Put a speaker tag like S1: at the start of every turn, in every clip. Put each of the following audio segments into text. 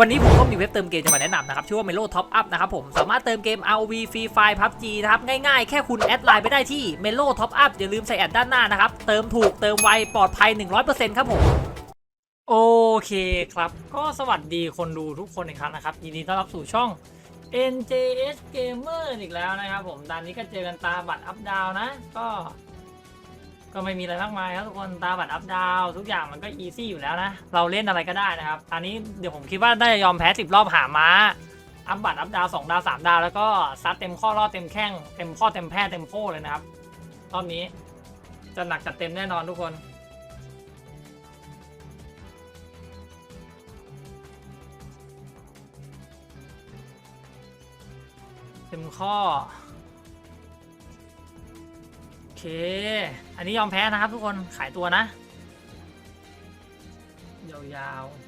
S1: วันนี้ผมก็มีเว็บเติมเกมจะมาแนะนำนะครับ ชื่อว่า Melo Top Up นะครับผม สามารถเติมเกม ROV Free Fire PUBG นะครับ ง่ายๆ แค่คุณแอดไลน์ไปได้ที่ Melo Top Up อย่าลืมใส่แอดด้านหน้านะครับ เติมถูกเติมไวปลอดภัย 100%ครับผม โอเคครับ ก็สวัสดีคนดูทุกคนอีกครั้งนะครับ ยินดีต้อนรับสู่ช่อง NJS Gamer อีกแล้วนะครับผมตอนนี้ก็เจอกันตาบัตรอัพดาวนะ ก็ ก็ไม่มีอะไรมากมายครับทุกคนตาบัตรอัพดาวทุกอย่างมันก็อีซี่อยู่แล้วนะ เราเล่นอะไรก็ได้นะครับตอนนี้เดี๋ยวผมคิดว่าได้ยอมแพ้สิบรอบหาม้า อัพบัตรอัพดาวสองดาวสามดาวแล้วก็ซัดเต็มข้อรอดเต็มแข้งเต็มข้อเต็มแพร่เต็มโค้เลยนะครับรอบนี้จะหนักจัดเต็มแน่นอนทุกคนเต็มข้อ เค อันนี้ยอมแพ้นะครับทุกคน ขายตัวนะ ยาวๆ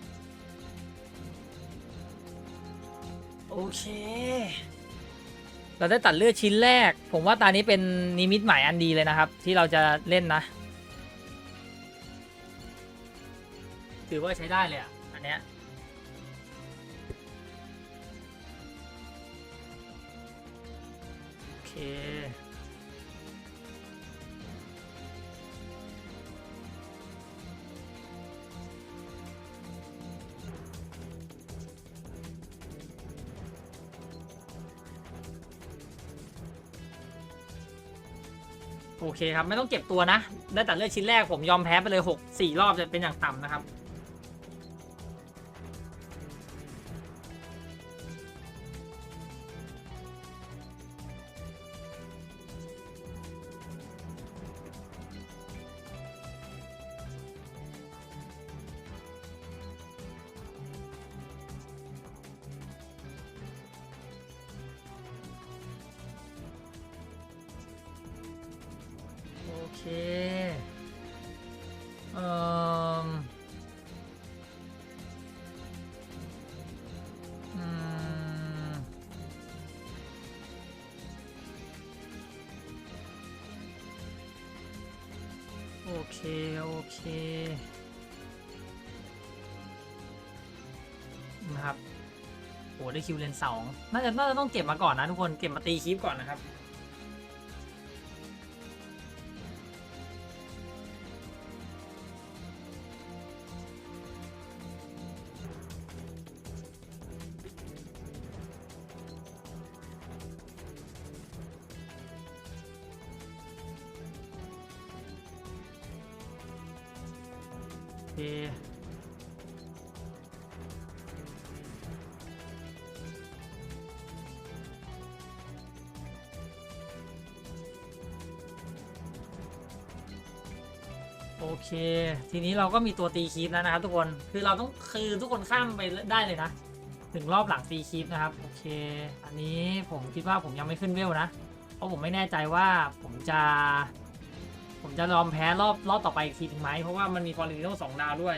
S1: โอเค เราได้ตัดเลือดชิ้นแรก ผมว่าตานี้เป็นนิมิตหมายอันดีเลยนะครับ ที่เราจะเล่นนะ ถือว่าใช้ได้เลยอะ อันเนี้ยโอเค โอเคครับ ไม่ต้องเก็บตัวนะ ได้ตัดเลือดชิ้นแรกผมยอมแพ้ไปเลยหกสี่รอบจะเป็นอย่างต่ำนะครับ เค โอเคนะครับโหได้คิวเลนสองน่าจะน่าจะต้องเก็บมาก่อนนะทุกคน เก็บมาตีคลิปก่อนนะครับ โอเค ทีนี้เราก็มีตัวตีคีปแล้วนะครับทุกคน คือเราต้องคือทุกคนข้ามไปได้เลยนะ ถึงรอบหลังตีคีปนะครับ โอเค อันนี้ผมคิดว่าผมยังไม่ขึ้นเวลนะ เพราะผมไม่แน่ใจว่าผมจะ ผมจะยอมแพ้รอบรอบต่อไปอีกทีถึงไหมเพราะว่ามันมีคอร์ดิโนสองดาวด้วย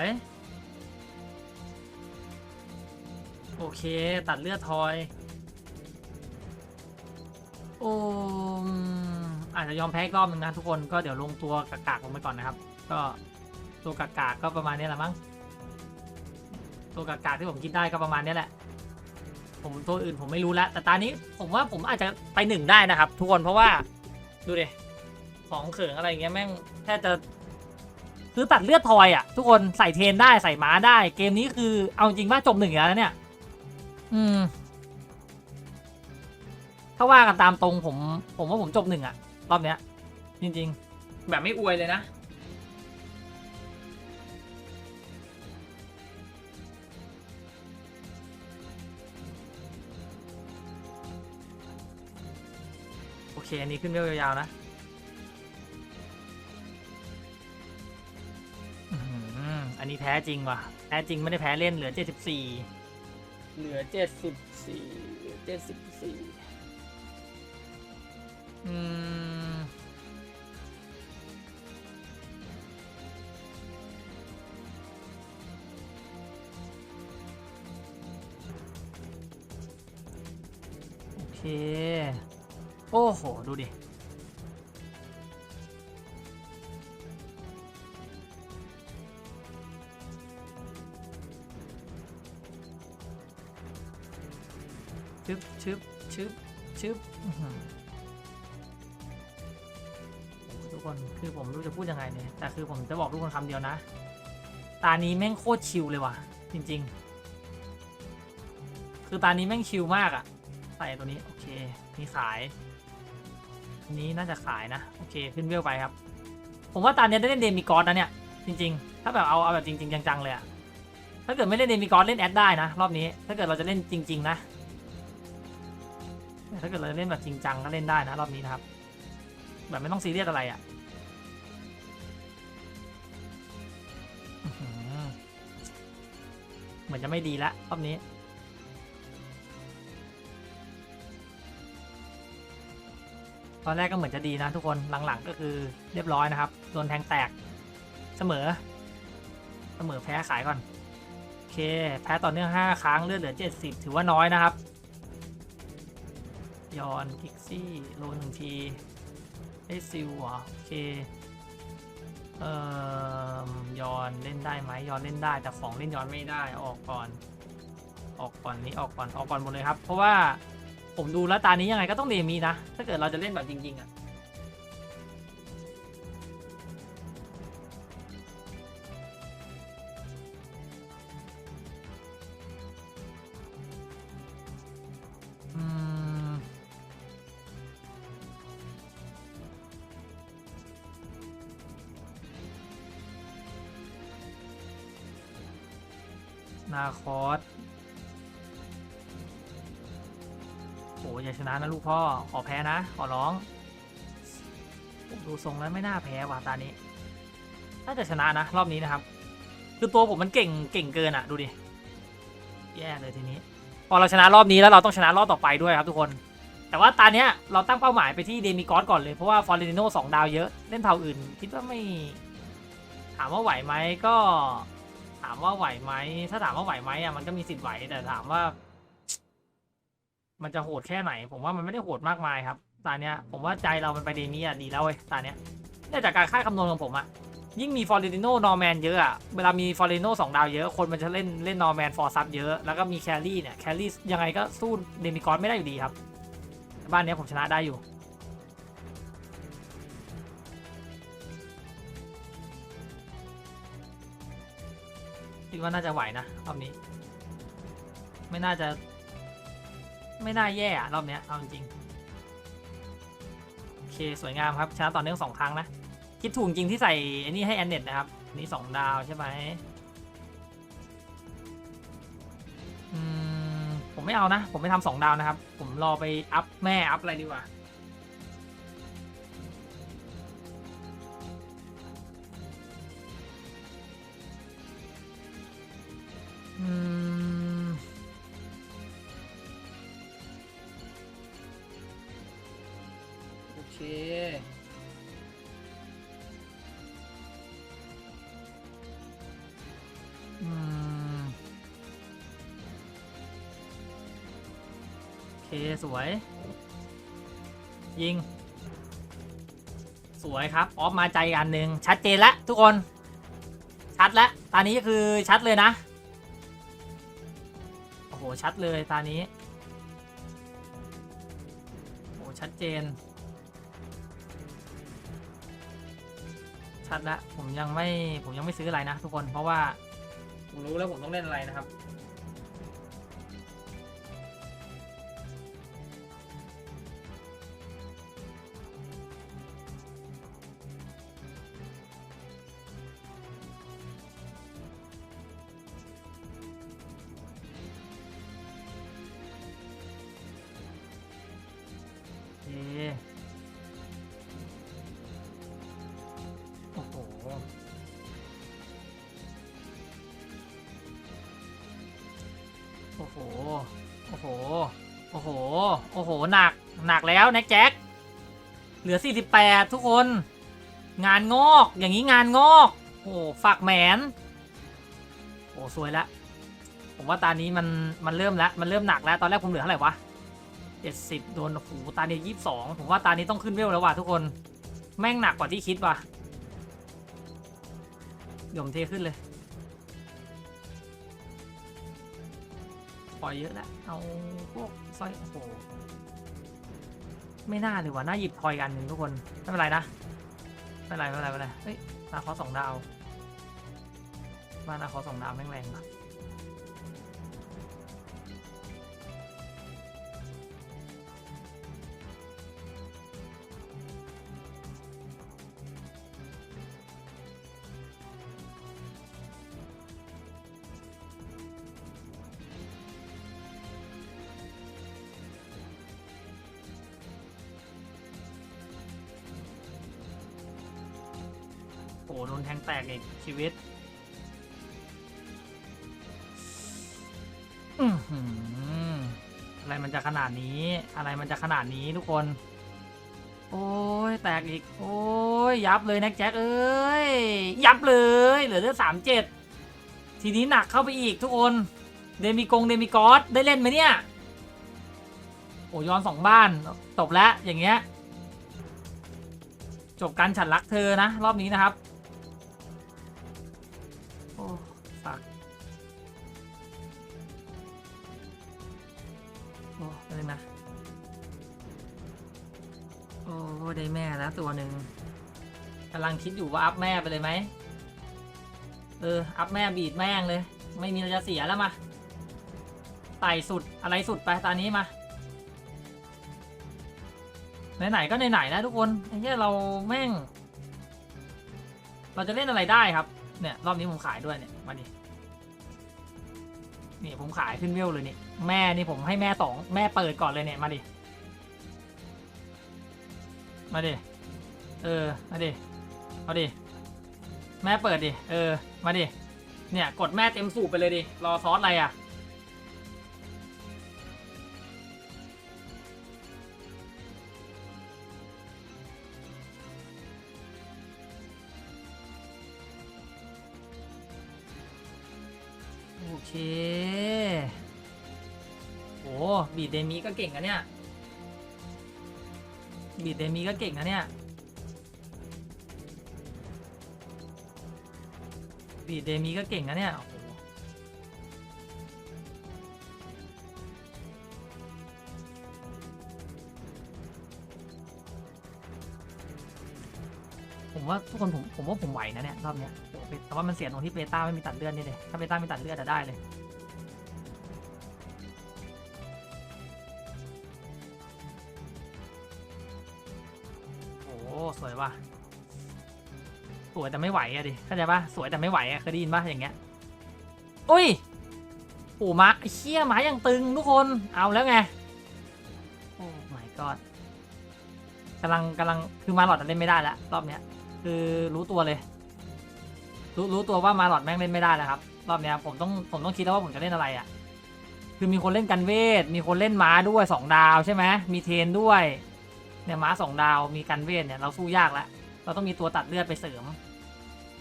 S1: วยโอเค ตัดเลือดทอย โอ้มอาจจะยอมแพ้อีกรอบหนึ่งนะทุกคนก็เดี๋ยวลงตัวกากๆลงไปก่อนนะครับ ก็ตัวกากๆก็ประมาณนี้แหละมั้งตัวกากๆที่ผมคิดได้ก็ประมาณนี้แหละ ผมตัวอื่นผมไม่รู้แล้วแต่ตอนนี้ผมว่าผมอาจจะไปหนึ่งได้นะครับ ทุกคนเพราะว่าดูดิของเขิงอะไรเงี้ยแม่งแทบจะ คือตัดเลือดทอยอะ ทุกคนใส่เทรนได้ใส่ม้าได้ เกมนี้คือเอาจริงว่าจบหนึ่งอยู่แล้วนะเนี่ย อืม ถ้าว่ากันตามตรงผม ผมว่าผมจบหนึ่งอะรอบเนี้ย จริงๆแบบไม่อวยเลยนะโอเค อันนี้ขึ้นเวลยาวๆนะ แพ้จริงว่ะ แพ้จริงไม่ได้แพ้เล่นเหลือ 74 เหลือเจ็ดสิบสี่เหลือเจ็ดสิบสี่อืม โอเค โอ้โห ดูดิ ชึบชึบชึบชึบอื้อหือโอ้โหทุกคนคือผมไม่รู้จะพูดยังไงเนี่ยแต่คือผมจะบอกทุกคนคำเดียวนะ ตานี้แม่งโคตรชิลเลยว่ะ จริง ๆ คือตานี้แม่งชิลมากอะใส่ตัวนี้โอเคมีขายอันนี้น่าจะขายนะโอเคขึ้นเวลไปครับ ผมว่าตาเนี้ยได้เล่นเดมิกอสนะเนี่ยจริง ๆ ถ้าแบบเอาเอาแบบจริง ๆ จังๆเลยอะถ้าเกิดไม่เล่นเดมิกอสเล่นแอดได้นะ รอบนี้ ถ้าเกิดเราจะเล่นจริง ๆ นะ ถ้าเกิดเราเล่นแบบจริงจังก็เล่นได้นะรอบนี้นะครับ แบบไม่ต้องซีเรียสอะไรอะ่ะเหมือนจะไม่ดีล้วรอบนี้ตอนแรกก็เหมือนจะดีนะทุกคนหลังๆก็คือเรียบร้อยนะครับโดนแทงแตกเสมอ เสมอแพ้ขายก่อน โอเค แพ้ต่อเนื่อง 5 ครั้งเลือดเหลือ 70 ถือว่าน้อยนะครับ ยอนกิกซี่โลหนึ่งทีได้ซิลเหรอโอเคเอ่อยอนเล่นได้ไหมยอนเล่นได้แต่ของเล่นยอนไม่ได้ออกก่อน ออกก่อนนี้ออกก่อนออกก่อนหมดเลยครับ เพราะว่าผมดูแล้วตานี้ยังไงก็ต้องเดมีนะ ถ้าเกิดเราจะเล่นแบบจริงๆอะ่ นาคอสโอ้อย่าชนะนะลูกพ่อ ขอแพ้นะ ขอร้องผมดูทรงแล้วไม่น่าแพ้ว่ะตานี้ น่าจะชนะนะ รอบนี้นะครับ คือตัวผมมันเก่งเก่งเกินอะดูดิ แย่เลยทีนี้ พอเราชนะรอบนี้แล้วเราต้องชนะรอบต่อไปด้วยครับทุกคน แต่ว่าตาเนี้ยเราตั้งเป้าหมายไปที่เดมิกอสก่อนเลย เพราะว่าฟอร์เรนโนสองดาวเยอะ เล่นเผ่าอื่น คิดว่าไม่ ถามว่าไหวไหมก็ ถามว่าไหวไหมถ้าถามว่าไหวไหมอะมันก็มีสิทธิ์ไหวแต่ถามว่า มันจะโหดแค่ไหน ผมว่ามันไม่ได้โหดมากมายครับตาเนี้ยผมว่าใจเรามันไปเดมี่อะดีแล้วเว้ยตาเนี้ยเนี่ยจากการคาดคำนวณของผมอะยิ่งมีฟอร์เรนโนนอร์แมนเยอะอะเวลามีฟอร์เรนโนสองดาวเยอะคนมันจะเล่นเล่นนอร์แมนฟอร์ซับเยอะแล้วก็มีแคลรี่เนี่ยแคลรี่ยังไงก็สู้เดมิกอนไม่ได้อยู่ดีครับ บ้านเนี้ยผมชนะได้อยู่ ดว่าน่าจะไหวนะรอบนี้ ไม่น่าจะ ไม่น่าแย่อะรอบเนี้ยเอาจริงโอเคสวยงามครับชนะต่อเนื่องสองครั้งนะคิดถูกจริงที่ใส่อันนี้ให้แอนเน็ตนะครับนนี่สองดาวใช่ไหมอืมผมไม่เอานะ ผมไม่ทำสองดาวนะครับ ผมรอไปอัพแม่อัพอะไรดีกว่า เคอืมโอเคสวย ยิง สวยครับ ออฟมาใจอันหนึ่งชัดเจนแล้วทุกคน ชัดแล้วตอนนี้คือชัดเลยนะ โอ้โห ชัดเลยตานี้โอ้โหชัดเจน ชัดละผมยังไม่ผมยังไม่ซื้ออะไรนะทุกคนเพราะว่าผมรู้แล้วผมต้องเล่นอะไรนะครับ แน็กแจ็คเหลือ 48 ทุกคน งานงอกอย่างนี้งานงอกโอ้ฝากแหมนโอ้สวยล้วผมว่าตานี้มันมันเริ่มแล้วมันเริ่มหนักแล้วตอนแรกผมเหลือเท่าไหร่วะ70โดนโอ้โหตานี้22 ผมว่าตานี้ต้องขึ้นเวลแล้วว่ะทุกคนแม่งหนักกว่าที่คิดว่ะเดี๋ยวผมเทขึ้นเลยปล่อยเยอะแล้วเอาพวกสร้อยโอ้โห ไม่น่าเลยว่ะน่าหยิบทอยกันหนึ่งทุกคน ไม่เป็นไรนะ ไม่เป็นไรไม่เป็นไรไม่เป็นไรเฮ้ยนาคอสองดาวมานาคอสองดาวแม่งแรงว่ะ โอ้โหโดนแทงแตกอีกชีวิตอะไรมันจะขนาดนี้ อะไรมันจะขนาดนี้ทุกคน โอ้ยแตกอีก โอ้ยยับเลยน็กแจ็คเอ้ย ยับเลย เหลือแค่สามเจ็ดทีนี้หนักเข้าไปอีกทุกคน เดมิกงเดมิกอสได้เล่นไหมเนี่ย โอ้ย้อนสองบ้านจบแล้วอย่างเงี้ย จบการฉันรักเธอนะ รอบนี้นะครับ อ้ได้แม่แล้วตัวหนึ่งกำลังคิดอยู่ว่าอัพแม่ไปเลยไหม เออ อัพแม่บีดแม่งเลย ไม่มีอะไรจะเสียแล้วมาไต่สุดอะไรสุดไปตอนนี้มาไหนๆก็ไหนๆนะทุกคนไอ้เหี้ยเราแม่ง เราจะเล่นอะไรได้ครับ เนี่ย รอบนี้ผมขายด้วยเนี่ยมาดินี่ผมขายขึ้นเวลเลยนี่แม่นี่ผมให้แม่สองแม่เปิดก่อนเลยเนี่ยมาดิ มาดิเออ มาดิเอาดิ แม่เปิดดิ เออ มาดิ เนี่ย กดแม่เต็มสูบไปเลยดิ รอซอสอะไรอะ โอเค โอ้บีดเดมีก็เก่งอะเนี่ย บีดเดมีก็เก่งนะเนี่ย บีดเดมีก็เก่งนะเนี่ยโอ้โหผมว่าทุกคนผมผมว่าผมไหวนะเนี่ยรอบเนี้ยแต่ว่ามันเสียตรงที่เบต้าไม่มีตัดเลือดนี่เลยถ้าเบต้ามีตัดเลือดจะได้เลยะสวยแต่ไม่ไหวอะดิเข้าใจปะสวยแต่ไม่ไหวอะเคยได้ยินปะอย่างเงี้ยอุ้ยโอ้มาไอ้เชี่ยหมายังตึงทุกคนเอาแล้วไงโอ้ my god กำลังกำลังคือมาหลอดเล่นไม่ได้แล้วรอบเนี้ย คือรู้ตัวเลย รู้รู้ตัวว่ามาหลอดแม่งเล่นไม่ได้แล้วครับ รอบเนี้ยผมต้องผมต้องคิดแล้วว่าผมจะเล่นอะไรอะ่ะคือมีคนเล่นกันเวท มีคนเล่นม้าด้วยสองดาวใช่ไหมมีเทนด้วย เนี่ยม้าสองดาวมีกันเวทเนี่ยเราสู้ยากแล้วเราต้องมีตัวตัดเลือดไปเสริม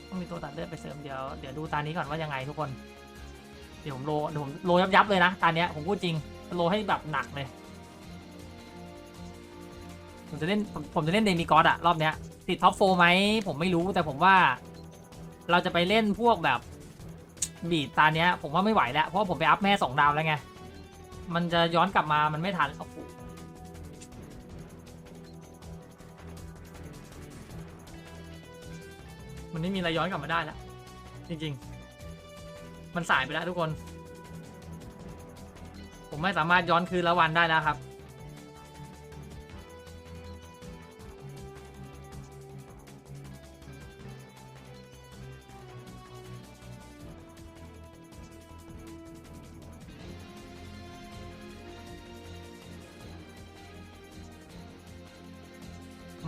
S1: ต้องมีตัวตัดเลือดไปเสริมเดี๋ยวเดี๋ยวดูตานี้ก่อนว่ายังไงทุกคน เดี๋ยวผมโลเดี๋ยวผมโลยับยับๆเลยนะตาเนี้ยผมพูดจริงโลให้แบบหนักเลย ผมจะเล่นผมผมจะเล่นเดมิกอสอะรอบเนี้ย ติดท็อปโฟไหมผมไม่รู้แต่ผมว่า เราจะไปเล่นพวกแบบบีดตาเนี้ยผมว่าไม่ไหวแล้วเพราะผมไปอัพแม่สองดาวแล้วไงมันจะย้อนกลับมามันไม่ทันโอ้โห มันไม่มีอะไรย้อนกลับมาได้แล้วจริง ๆ มันสายไปแล้วทุกคน ผมไม่สามารถย้อนคืนละวันได้แล้วครับ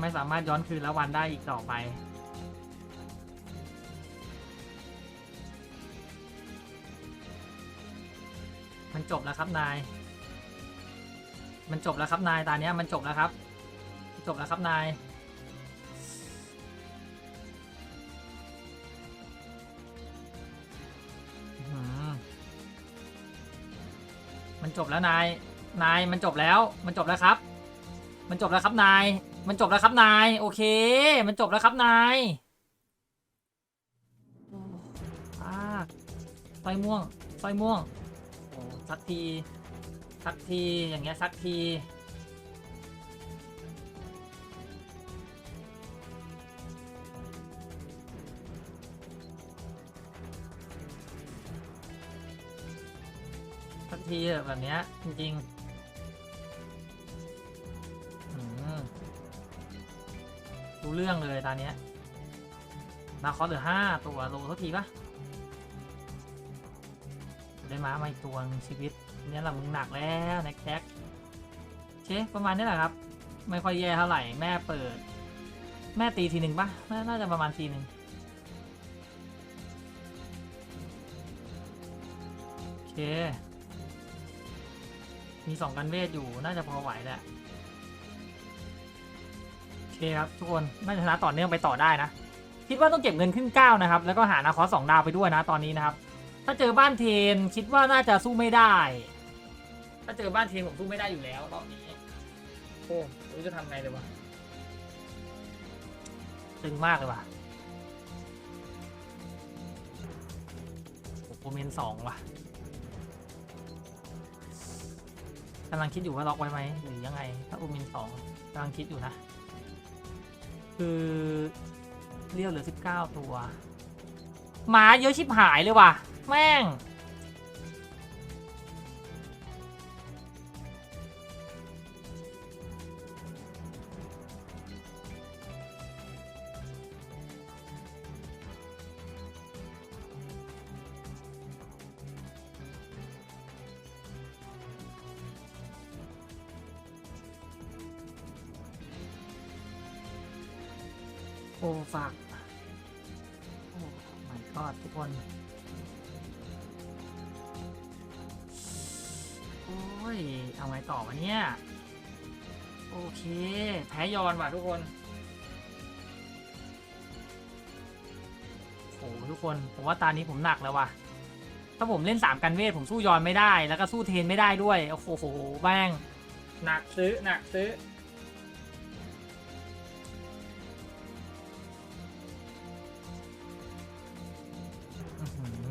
S1: ไม่สามารถย้อนคืนละวันได้อีกต่อไป มันจบแล้วครับนาย มันจบแล้วครับนายตาเนี้ยมันจบแล้วครับ จบแล้วครับนายอื้อหือมันจบแล้วนาย นายมันจบแล้ว มันจบแล้วครับ มันจบแล้วครับนาย มันจบแล้วครับนาย โอเค มันจบแล้วครับนายโอ้อ่าสร้อยม่วงสร้อยม่วงโอ้ สักที สักที อย่างเงี้ยสักทีสักทีเถอแบบเนี้ยจริงๆรู้เรื่องเลยตอนเนี้ยนาคอสเหลือห้าตัวโลเท่าทีปะ ม้ามาอีกตัวงชีวิตเนี้ยแหละมึงหนักแล้วแน็กแท็กเชประมาณนี้แหละครับ ไม่ค่อยแย่เท่าไหร่แม่เปิด แม่ตีทีหนึ่งปะน่าน่าจะประมาณทีหนึ่งโอเค มีสองกันเวทอยู่น่าจะพอไหวแหละโอเคครับทุกคนน่าจะชนะต่อเนื่องไปต่อได้นะคิดว่าต้องเก็บเงินขึ้นเก้านะครับ แล้วก็หานาคอสสองดาวไปด้วยนะตอนนี้นะครับ ถ้าเจอบ้านเทนคิดว่าน่าจะสู้ไม่ได้ ถ้าเจอบ้านเทนผมสู้ไม่ได้อยู่แล้วรอบนี้โอ้ไม่รู้จะทำไงเลยวะตึงมากเลยว่ะโอ้โหโคเมนสองว่ะกำลังคิดอยู่ว่าล็อกไว้ไหมหรือยังไง ถ้าอูมินสองกำลังคิดอยู่นะ คือเรียวเหลือสิบเก้าตัวหมาเยอะชิบหายเลยว่ะ แม่ง โอ้ฝากโอ้ my god ทุกคน ย เอาไงต่อวะเนี่ย โอเค แพ้ยอนว่ะทุกคนโอ้ทุกคน ผมว่าตานี้ผมหนักแล้วว่ะ ถ้าผมเล่นสามกันเวท ผมสู้ยอนไม่ได้ แล้วก็สู้เทนไม่ได้ด้วย โอ้โหแม่งหนักซื้อ หนักซื้ออื้อหือ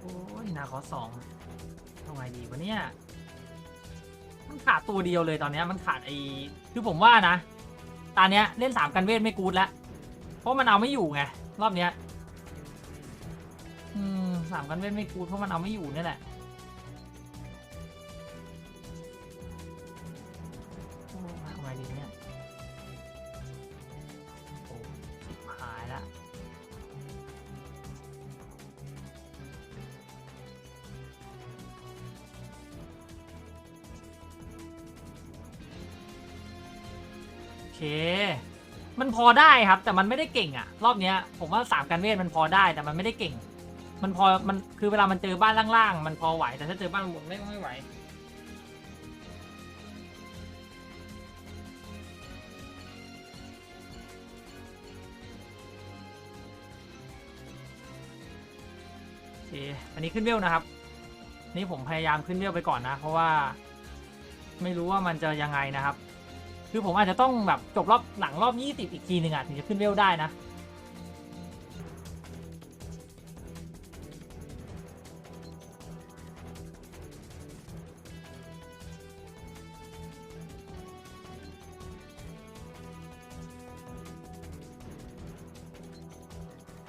S1: โอ้ยนาคอสอง ตัวเดียวเลยตอนนี้มันขาดไอ้คือผมว่านะ ตอนเนี้ยเล่นสามกันเวทไม่กูดแล้ว เพราะมันเอาไม่อยู่ไงรอบเนี้ย อืมสามกันเวทไม่กูดเพราะมันเอาไม่อยู่เนี่ยแหละ อได้ครับ แต่มันไม่ได้เก่งอะรอบเนี้ยผมว่าสามกันเวทมันพอได้แต่มันไม่ได้เก่ง มันพอมันคือเวลามันเจอบ้านล่างๆมันพอไหวแต่ถ้าเจอบ้านบนไม่ไม่ไหวอเคอันนี้ขึ้นเวลนะครับ นี่ผมพยายามขึ้นเวลไปก่อนนะ เพราะว่า ไม่รู้ว่ามันจะยังไงนะครับ คือผมอาจจะต้องแบบจบรอบหลังรอบ 20 อีกทีหนึ่งอะถึงจะขึ้นเวลได้นะ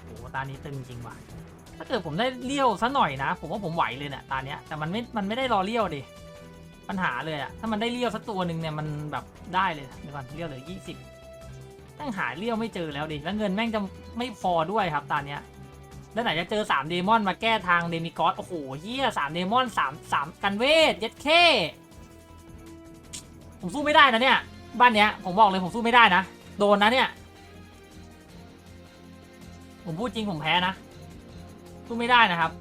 S1: โอ้โหตานี้ตึงจริงว่ะ ถ้าเกิดผมได้เลี้ยวซะหน่อยนะ ผมว่าผมไหวเลยเนี่ยตาเนี้ยแต่มันไม่ มันไม่ได้รอเลี้ยวดิ ปัญหาเลยอะถ้ามันได้เลี้ยวสักตัวหนึ่งเนี่ยมันแบบได้เลยเดี๋ยวก่อนเลี้ยวเหลือยี่สิบตั้งหาเลี้ยวไม่เจอแล้วดิแล้วเงินแม่งจะไม่พอด้วยครับตอนเนี้ยแล้วไหนจะเจอสามเดมอนมาแก้ทางเดมิกอสโอ้โหเฮียสามเดมอนสามสามกันเวทเย็ดเคผมสู้ไม่ได้นะเนี่ยบ้านเนี้ยผมบอกเลยผมสู้ไม่ได้นะโดนนะเนี่ยผมพูดจริงผมแพ้นะสู้ไม่ได้นะครับ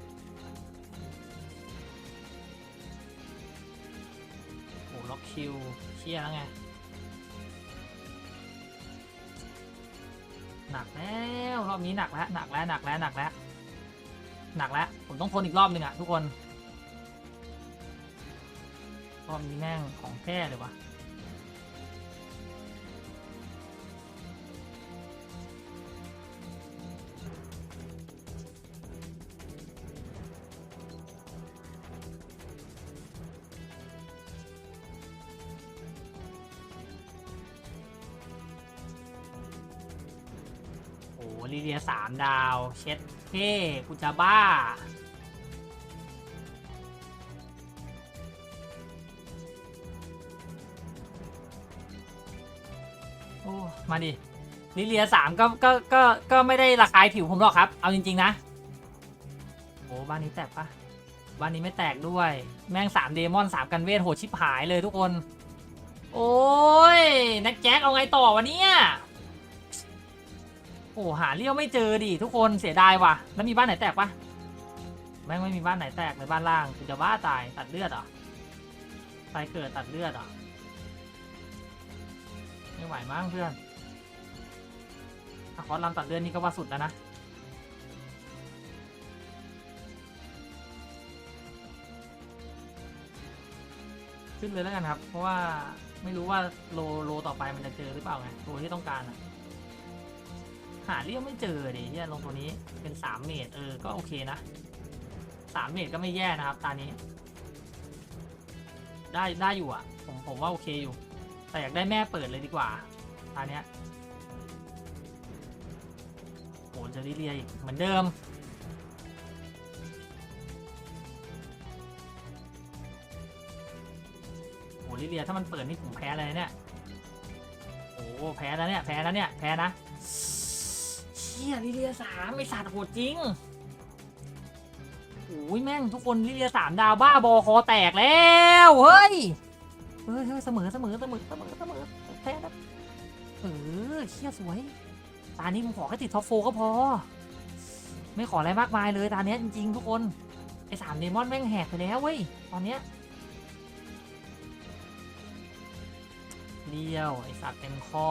S1: คิวเชี่ยแล้วไง หนักแล้วรอบนี้หนักแล้วหนักแล้วหนักแล้วหนักแล้วหนักแล้วผมต้องทนอีกรอบหนึ่งอะทุกคนรอบนี้แม่งของแท้เลยวะ ลิเลียสามดาว เช็ดเท่กูจะบ้า โอ้ มาดิลิเลียสามก็ก็ก็ก็ไม่ได้ระคายผิวผมหรอกครับ เอาจริง ๆ นะ โอ้บ้านนี้แตกปะบ้านนี้ไม่แตกด้วย แม่งสามเดมอนสามกันเวทโหชิบหายเลยทุกคน โอ้ยนักแจ็คเอาไงต่อวะเนี่ย อ้หาเลี้ยวไม่เจอดิทุกคนเสียดายว่ะ แล้วมีบ้านไหนแตกปะแม่งไม่มีบ้านไหนแตกเลยบ้านล่างกูจะบ้าตายตัดเลือดเหรอตายเกิดตัดเลือดเหรอไม่ไหวมั้งเพื่อนถ้าคอร์สลำตัดเลือดนี่ก็ว่าสุดแล้วนะขึ้นเลยแล้วกันครับ เพราะว่าไม่รู้ว่าโลโลต่อไปมันจะเจอหรือเปล่าไงตัวที่ต้องการอะ หาเรียกไม่เจอดิที่ลงตัวนี้เป็นสามเมตรเออ ก็โอเคนะสามเมตรก็ไม่แย่นะครับ ตานี้ ได้ได้อยู่อะ ผมผมว่าโอเคอยู่ แต่อยากได้แม่เปิดเลยดีกว่า ตาเนี้ยโหจะลิเลียอีกเหมือนเดิมโหลิเลียถ้ามันเปิดนี่ผมแพ้เลยเนี่ยโอ้แพ้แล้วเนี่ย แพ้แล้วเนี่ย แพ้นะ ชี่ยลิเลียสามไอสัตว์โหดจริงโอ้ยแม่งทุกคนลิเลียสามดาวบ้าบอคอแตกแล้วเฮ้ยเฮ้ยเสมอเสมอเสมอเสมอเสมอแพ้นะเออเชี่ยสวย ตานี้ผมขอแค่ติดท็อปโฟก็พอ ไม่ขออะไรมากมายเลยตาเนี้ยจริงๆทุกคนไอสามเดมอนแม่งแหกไปแล้วเว้ยตอนเนี้ยเลี้ยวไอสัตว์เต็มข้อ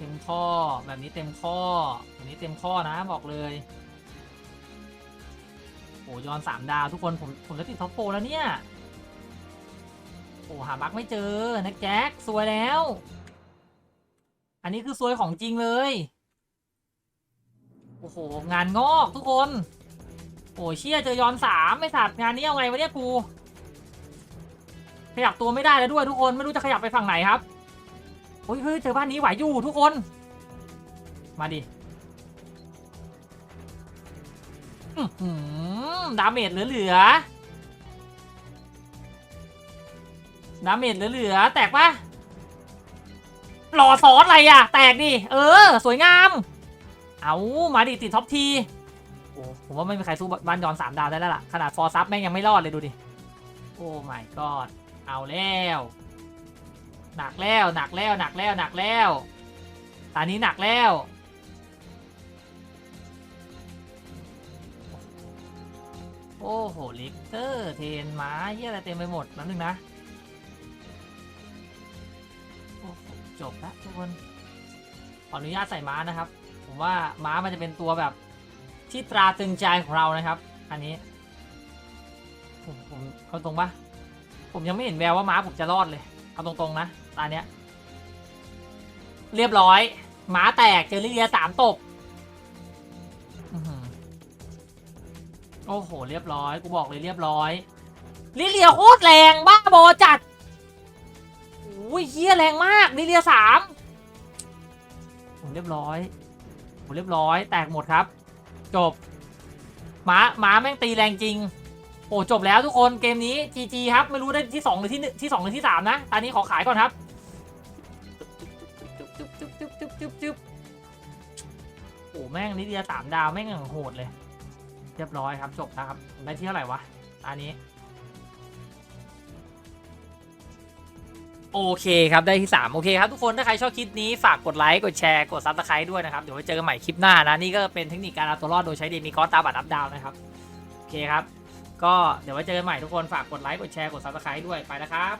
S1: เต็มข้อแบบนี้เต็มข้อแบบนี้เต็มข้อนะบอกเลยโอ้ยอนสามดาวทุกคนผมผมจะติดท็อปโฟแล้วเนี่ยโอ้หาบักไม่เจอนักแจ็คสวยแล้ว อันนี้คือซวยของจริงเลยโอ้โหงานงอกทุกคนโอ้เชี่ยเจอยอนสามไม่สัตว์งานนี้เอาไงวะเนี่ยกูขยับตัวไม่ได้แล้วด้วยทุกคนไม่รู้จะขยับไปฝั่งไหนครับ โอ้ยเฮ้ยเจอบ้านนี้ไหวอยู่ทุกคน มาดิดาเมจเหลือๆดาเมจเหลือๆแตกปะหล่อซอสอะไรอะ แตกดิ เออ สวยงาม เอามาดิติดท็อปทีโอ้ผมว่าไม่มีใครสู้บ้านยอนสามดาวได้แล้วล่ะ ขนาดฟอร์ซับแม่งยังไม่รอดเลยดูดิ โอ้ my god เอาแล้ว หนักแล้วหนักแล้วหนักแล้วหนักแล้วตอนนี้หนักแล้วโอ้โหลิกเตอร์เทนม้าเยี่ยอะไรเต็มไปหมดแป๊บนึงนะโอ้โหจบแล้วทุกคนขออนุญาตใส่ม้านะครับ ผมว่าม้ามันจะเป็นตัวแบบที่ตราตึงใจของเรานะครับ อันนี้ ผมผมเอาตรงปะผมยังไม่เห็นแววว่าม้าผมจะรอดเลย เอาตรงๆนะ ตาเนี้ย เรียบร้อยม้าแตกเจอลิเลียสามตกโอ้โห เรียบร้อย กูบอกเลยเรียบร้อย ลิเลียโคตรแรงบ้าบอจัดโอ้ยเฮียแรงมากลิเลียสามผมเรียบร้อยผมเรียบร้อย แตกหมดครับ จบม้าม้าแม่งตีแรงจริง โอ้จบแล้วทุกคนเกมนี้ GG ครับไม่รู้ได้ที่ 2 หรือที่หนึ่งที่2หรือที่ 3 นะ ตอนนี้ขอขายก่อนครับจุ๊บจุ๊บจุ๊บจุ๊บจุ๊บจุ๊บจุ๊บโอ้แม่งนิดเดียวสามดาวแม่งอย่างโหดเลย เรียบร้อยครับจบนะครับได้ที่เท่าไหร่วะอันนี้ โอเคครับได้ที่ 3 โอเคครับทุกคนถ้าใครชอบคลิปนี้ฝากกดไลค์กดแชร์กดซับสไครต์ด้วยนะครับ เดี๋ยวไว้เจอกันใหม่คลิปหน้านะ นี่ก็เป็นเทคนิคการเอาตัวรอดโดยใช้เดมิคอสตาบัตอัพดาวนะครับ โอเคครับ ก็เดี๋ยวไว้เจอกันใหม่ทุกคนฝากกดไลค์กดแชร์กด subscribe ด้วยไปแล้วครับ